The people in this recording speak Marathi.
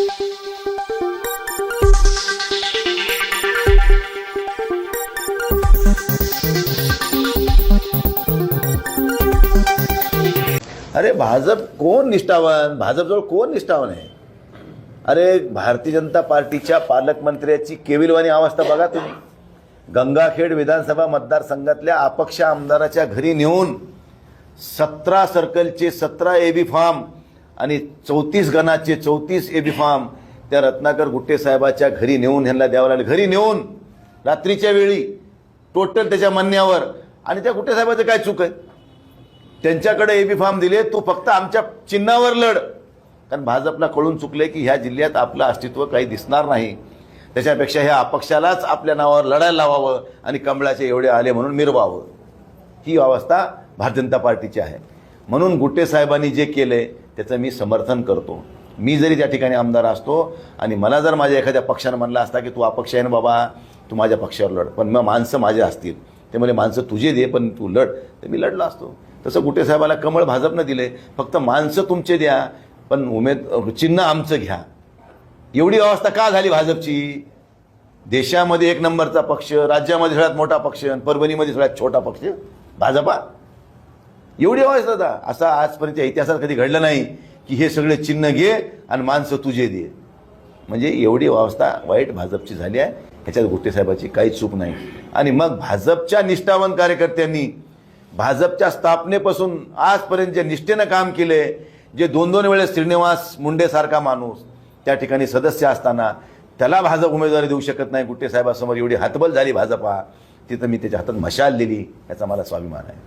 अरे भाजप कोण निष्ठावान? भाजपजवळ कोण निष्ठावान आहे? अरे भारतीय जनता पार्टीच्या पालकमंत्र्याची केविलवाणी अवस्था बघा तुम्ही. गंगाखेड विधानसभा मतदारसंघातल्या अपक्ष आमदाराच्या घरी नेऊन सतरा सर्कलचे सतरा ए बी फार्म आणि चौतीस गणाचे चौतीस एबी फार्म त्या रत्नाकर गुट्टे साहेबाच्या घरी नेऊन ह्यांना द्यावं लागले. घरी नेऊन रात्रीच्या वेळी टोटल त्याच्या म्हणण्यावर आणि त्या गुट्टे साहेबाचं काय चूक आहे? त्यांच्याकडे एबी फॉर्म दिले तू फक्त आमच्या चिन्हावर लढ. कारण भाजपला कळून चुकले की ह्या जिल्ह्यात आपलं अस्तित्व काही दिसणार नाही. त्याच्यापेक्षा ह्या अपक्षालाच आपल्या नावावर लढायला लावावं आणि कमळाचे एवढे आले म्हणून मिरवावं. ही अवस्था भारतीय जनता पार्टीची आहे. म्हणून गुट्टे साहेबांनी जे आहे त्याचं मी समर्थन करतो. मी जरी त्या ठिकाणी आमदार असतो आणि मला जर माझ्या एखाद्या पक्षानं म्हणला असता की तू अपक्ष आहे ना बाबा तू माझ्या पक्षावर लढ. पण मग माणसं माझे असतील. ते म्हणजे माणसं तुझे दे पण तू लढ. तर मी लढला असतो. तसं गुट्टे साहेबाला कमळ भाजपनं दिले. फक्त माणसं तुमचे द्या पण उमेद चिन्ह आमचं घ्या. एवढी अवस्था का झाली भाजपची? देशामध्ये एक नंबरचा पक्ष राज्यामध्ये सगळ्यात मोठा पक्ष परभणीमध्ये सगळ्यात छोटा पक्ष भाजपा. एवढी आवाज दादा असा आजपर्यंत इतिहासात कधी घडलं नाही की हे सगळे चिन्ह घे आणि माणसं तुझे दे. म्हणजे एवढी अवस्था वाईट भाजपची झाली आहे. ह्याच्यात गुट्टे साहेबाची काही चूक नाही. आणि मग भाजपच्या निष्ठावान कार्यकर्त्यांनी भाजपच्या स्थापनेपासून आजपर्यंत जे निष्ठेनं काम केले जे दोन दोन वेळेस श्रीनिवास मुंडेसारखा माणूस त्या ठिकाणी सदस्य असताना त्याला भाजप उमेदवारी देऊ शकत नाही. गुट्टे साहेबासमोर एवढी हातबल झाली भाजपा. तिथं मी त्याच्या हातात मशाल दिली. याचा मला स्वाभिमान आहे.